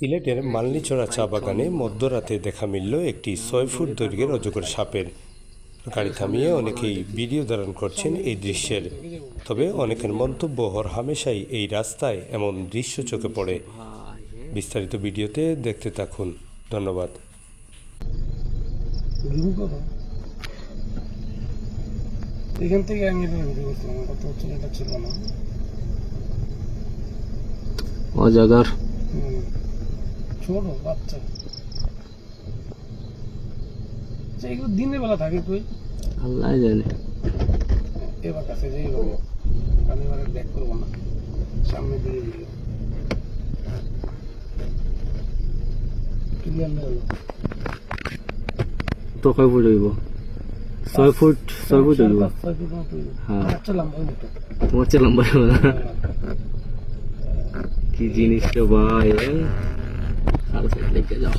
সিলেটের মালনীচড়া চা বাগানে মধ্যরাতে দেখা মিলল একটি ছয় ফুট দৈর্ঘ্যের অজগর সাপের। গাড়ি থামিয়ে অনেকেই ভিডিও ধারণ করছেন এই দৃশ্যের। তবে অনেকের মন্তব্য হর হামেশাই এই রাস্তায় এমন দৃশ্য চোখে পড়ে। বিস্তারিত ভিডিওতে দেখতে থাকুন। ধন্যবাদ। এখান থেকে আমি ছিল না। অজাগার। ছোট বাচ্চা। আচ্ছা, এগুলো দিনের বেলা থাকে কই? আল্লাহ জানে। এবার কাছে যে এইভাবে আমি এবারে ব্যাক করব না। সামনে দিয়ে দিল ক্লিয়ার হলো? তো কয় ফুট হইব? ছয় ফুট ছয় ফুট হইব। হ্যাঁ। আচ্ছা। তোমার চেয়ে লম্বা হইব না। কি জিনিসটা ভাই 那个叫